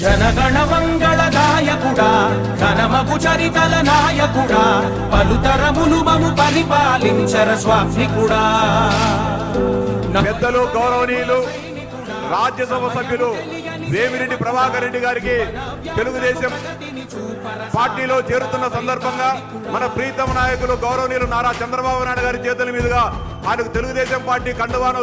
జనగణ మంగళ గాయకుడా ఘనమగు చరితల నాయకుడా పలుతరములు మము పరిపాలించర స్వామికుడా పెద్దలు గౌరవనీయులు రాజ్యసభ సభ్యులు దేవిరెడ్డి ప్రభాకర్ రెడ్డి గారికి తెలుగుదేశం పార్టీలో చేరుతున్న సందర్భంగా మన ప్రీతమ నాయకులు గౌరవనీయులు నారా చంద్రబాబు నాయుడు గారి చేతుల మీదుగా ఆయనకు తెలుగుదేశం పార్టీ కండువాను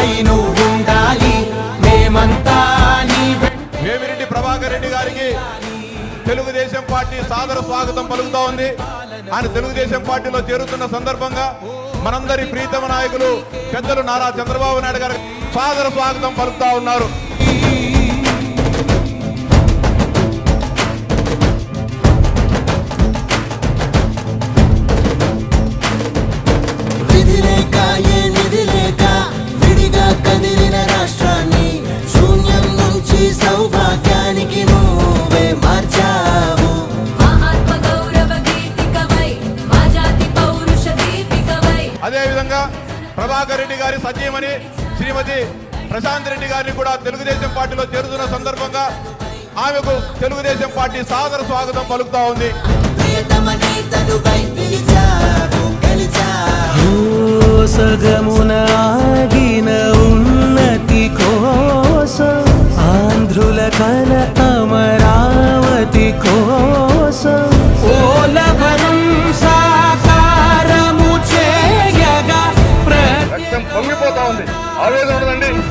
తోడై నువ్వుండాలి. మేమంతా వేమిరెడ్డి ప్రభాకర్ రెడ్డి గారికి తెలుగుదేశం పార్టీ సాదర స్వాగతం పలుకుతా ఉంది. ఆయన తెలుగుదేశం పార్టీలో చేరుతున్న సందర్భంగా మనందరి ప్రీతమ నాయకులు పెద్దలు నారా చంద్రబాబు నాయుడు గారు సాదర స్వాగతం పలుకుతా ఉన్నారు. విధంగా ప్రభాకర్ రెడ్డి గారి సతీమణి శ్రీమతి ప్రశాంత్ రెడ్డి గారిని కూడా తెలుగుదేశం పార్టీలో చేరుతున్న సందర్భంగా ఆమెకు తెలుగుదేశం పార్టీ సాదర స్వాగతం పలుకుతా ఉంది. ఆవేదన ఉండండి